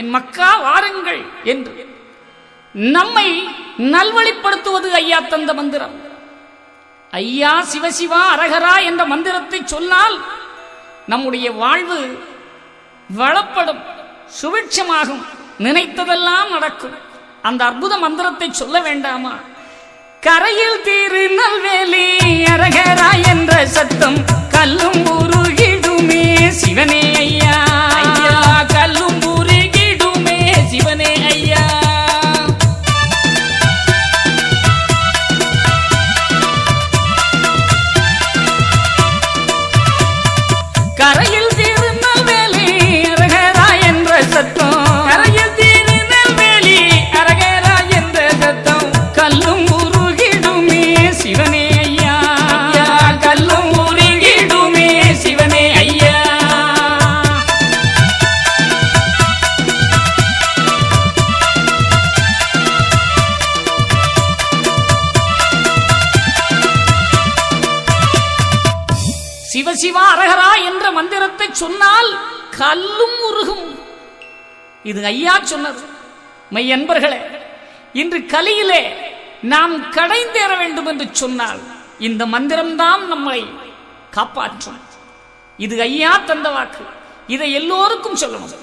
என் மக்கா வாருங்கள் என்று. நம்மை நல்வழிப்படுத்துவது ஐயா தந்த மந்திரம். ஐயா சிவசிவா அரகரா என்ற மந்திரத்தை சொன்னால் நம்முடைய வாழ்வு வளப்படும் சுபிட்சமாகும் நினைத்ததெல்லாம் நடக்கும். அந்த அற்புத மந்திரத்தை சொல்ல வேண்டாமா? கரையில் திருநெல்வேலி அரகரா என்ற சத்தம் கல்லும் ஊர் சிவசிவா அரகரா என்ற மந்திரத்தை சொன்னால் கல்லும் உருகும். இது ஐயா சொன்னது. மை அன்பர்களே இன்று கலியிலே நாம் கடைந்தேற வேண்டும் என்று சொன்னால் இந்த மந்திரம்தான் நம்மை காப்பாற்றும். இது ஐயா தந்த வாக்கு. இதை எல்லோருக்கும் சொல்லணும்.